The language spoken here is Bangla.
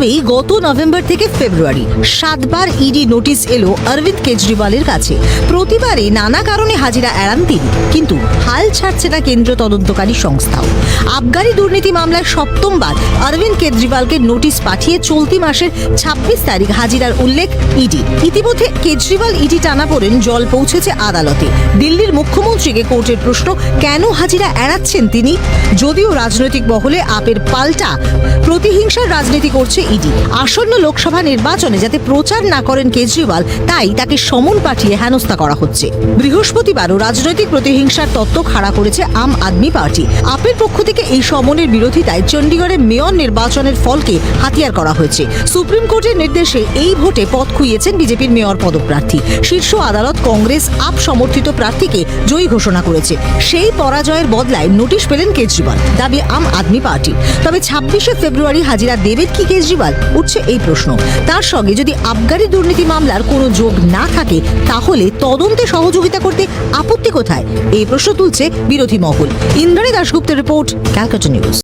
দাবি গত নভেম্বর থেকে ফেব্রুয়ারি সাতবার ইডি নোটিশ এলো অরবিন্দ কেজরিওয়ালের কাছে। প্রতিবারই নানা কারণে হাজিরা এড়ান তিনি, কিন্তু হাল ছাড়ছে না কেন্দ্র তদন্তকারী সংস্থাও। আবগারি দুর্নীতি মামলায় সপ্তমবার অরবিন্দ কেজরিওয়ালকে নোটিশ পাঠিয়ে চলতি মাসের ছাব্বিশ তারিখ হাজিরার উল্লেখ ইডি ইতিমধ্যে কেজরিওয়াল ইডি টানা পড়েন, জল পৌঁছেছে আদালতে। দিল্লির মুখ্যমন্ত্রীকে কোর্টের প্রশ্ন, কেন হাজিরা এড়াচ্ছেন তিনি? যদিও রাজনৈতিক মহলে আপের পাল্টা প্রতিহিংসার রাজনীতি করছে ইডি। আসন্ন লোকসভা নির্বাচনে যাতে প্রচার না করেন কেজরিওয়াল, তাই তাকে সমন পাঠিয়ে হেনস্থা করা হচ্ছে। বৃহস্পতিবারও রাজনৈতিক প্রতিহিংসার তত্ত্ব খাড়া করেছে আম আদমি পার্টি। আপের পক্ষ থেকে এই সমনের বিরোধিতায় চণ্ডীগড়ে মেয়র নির্বাচনের ফলকে হাতিয়ার করা হয়েছে। সুপ্রিম কোর্টের নির্দেশে এই ভোটে পথ খুইয়েছেন বিজেপির মেয়র পদপ্রার্থী। শীর্ষ আদালত কংগ্রেস আপ সমর্থিত প্রার্থীকে জয়ী ঘোষণা করেছে। সেই পরাজয়ের বদলায় নোটিশ পেলেন কেজরিওয়াল, দাবি আম আদমি পার্টি তবে ছাব্বিশে ফেব্রুয়ারি হাজিরা দেবেন কি কেজরিওয়াল? উঠছে এই প্রশ্ন। তার সঙ্গে যদি আবগারি দুর্নীতি মামলার কোনো যোগ না থাকে, তাহলে তদন্তে সহযোগিতা করতে আপত্তি কোথায়? এই প্রশ্ন তুলছে বিরোধী মহল। ইন্দ্রাণী দাশগুপ্তের রিপোর্ট, ক্যালকাটা নিউজ।